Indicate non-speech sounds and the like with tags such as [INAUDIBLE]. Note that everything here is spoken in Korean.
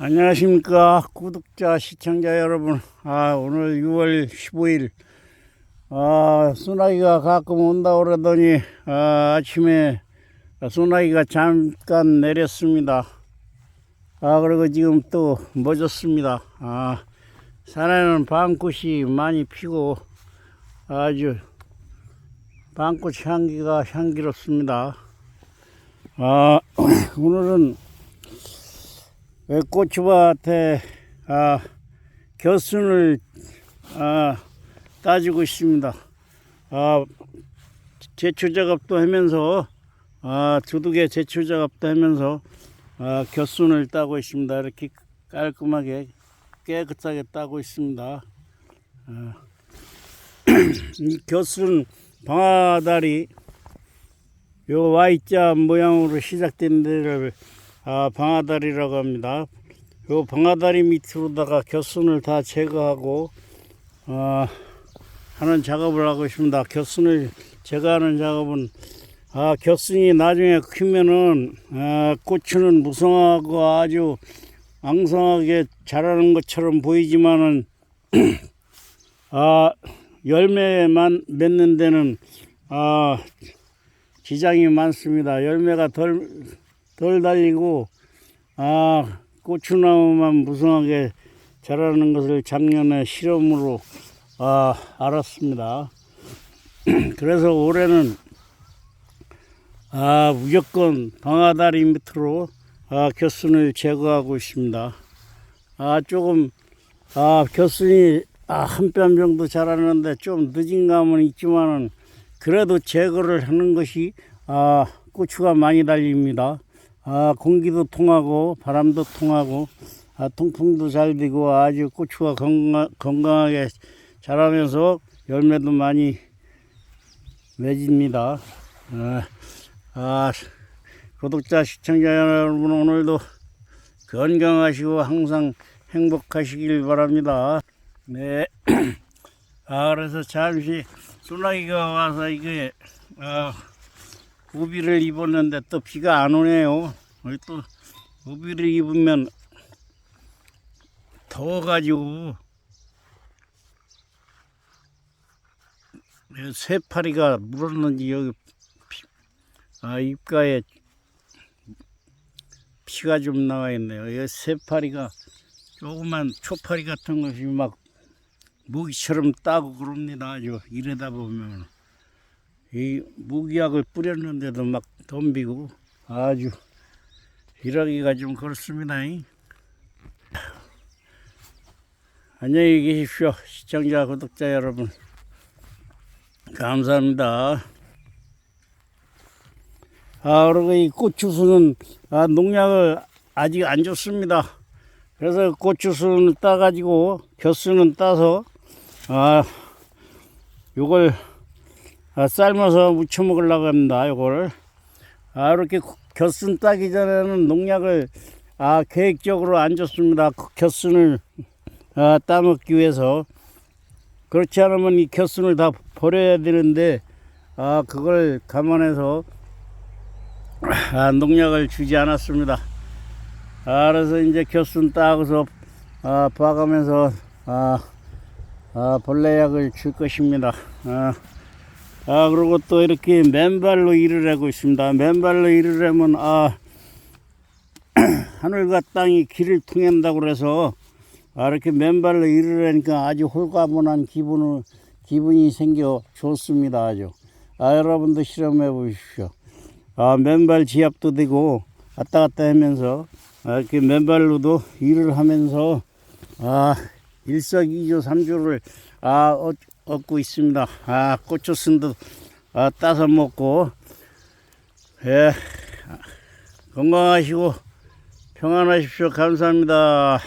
안녕하십니까 구독자 시청자 여러분. 아 오늘 6월 15일. 아 소나기가 가끔 온다 그러더니 아, 아침에 소나기가 잠깐 내렸습니다. 아 그리고 지금 또 멎었습니다. 아 산에는 방꽃이 많이 피고 아주 방꽃 향기가 향기롭습니다. 아 [CLEARS THROAT] 오늘은 왜 고추밭에 아, 겨순을 아, 따지고 있습니다. 아, 제초 작업도 하면서 아, 두둑에 제초 작업도 하면서 아, 겨순을 따고 있습니다. 이렇게 깔끔하게 깨끗하게 따고 있습니다. 아, [CLEARS THROAT] 이 겨순 방아다리 요 Y자 모양으로 시작된 데를 아, 방아다리라고 합니다. 요 방아다리 밑으로다가 겨순을 다 제거하고 아, 하는 작업을 하고 있습니다. 겨순을 제거하는 작업은 아, 겨순이 나중에 크면은 아, 고추는 무성하고 아주 앙성하게 자라는 것처럼 보이지만은 [CLEARS THROAT] 아, 열매만 맺는 데는 아, 지장이 많습니다. 열매가 덜 덜 달리고 아 고추나무만 무성하게 자라는 것을 작년에 실험으로 아 알았습니다. [CLEARS THROAT] 그래서 올해는 아 무조건 방아다리 밑으로 아 겨순을 제거하고 있습니다. 아 조금 아 겨순이 아, 한 뼘 정도 자라는데 좀 늦은 감은 있지만은 그래도 제거를 하는 것이 아 고추가 많이 달립니다. 아, 공기도 통하고 바람도 통하고 아, 통풍도 잘 되고 아주 고추가 건강, 건강하게 자라면서 열매도 많이 맺습니다. 아, 아, 구독자 시청자 여러분 오늘도 건강하시고 항상 행복하시길 바랍니다. 네. [CLEARS THROAT] 아, 그래서 잠시 소나기가 와서 이게 아, 우비를 입었는데 또 비가 안 오네요. 우리 또 우비를 입으면 더워가지고 새파리가 물었는지 여기 피, 아, 입가에 피가 좀 나와 있네요. 여기 새파리가 조그만 초파리 같은 것이 막 모기처럼 따고 그럽니다. 아주 이러다 보면. 이 무기약을 뿌렸는데도 막 덤비고 아주 일하기가 좀 그렇습니다. 안녕히 계십시오. 시청자, 구독자 여러분. 감사합니다. 아, 그리고 이 고추수는 아, 농약을 아직 안 줬습니다. 그래서 고추수는 따가지고 겨수는 따서 아, 요걸 아, 삶아서 무쳐 먹으려고 합니다. 요거를. 아, 이렇게 겨순 따기 전에는 농약을 아, 계획적으로 안 줬습니다. 그 겨순을 아, 따먹기 위해서. 그렇지 않으면 이 겨순을 다 버려야 되는데, 아, 그걸 감안해서 아, 농약을 주지 않았습니다. 아, 그래서 이제 겨순 따고서 아, 봐가면서 아, 아, 벌레약을 줄 것입니다. 아, 아, 그리고 또 이렇게 맨발로 일을 하고 있습니다. 맨발로 일을 하면, 아, [CLEARS THROAT] 하늘과 땅이 길을 통한다고 그래서, 아, 이렇게 맨발로 일을 하니까 아주 홀가분한 기분을, 기분이 생겨 좋습니다. 아주. 아, 여러분도 실험해 보십시오. 아, 맨발 지압도 되고, 왔다 갔다 하면서, 아, 이렇게 맨발로도 일을 하면서, 아, 일석이조 삼조를, 아, 어, 얻고 있습니다. 아, 고추순도 아, 따서 먹고, 예, 건강하시고 평안하십시오. 감사합니다.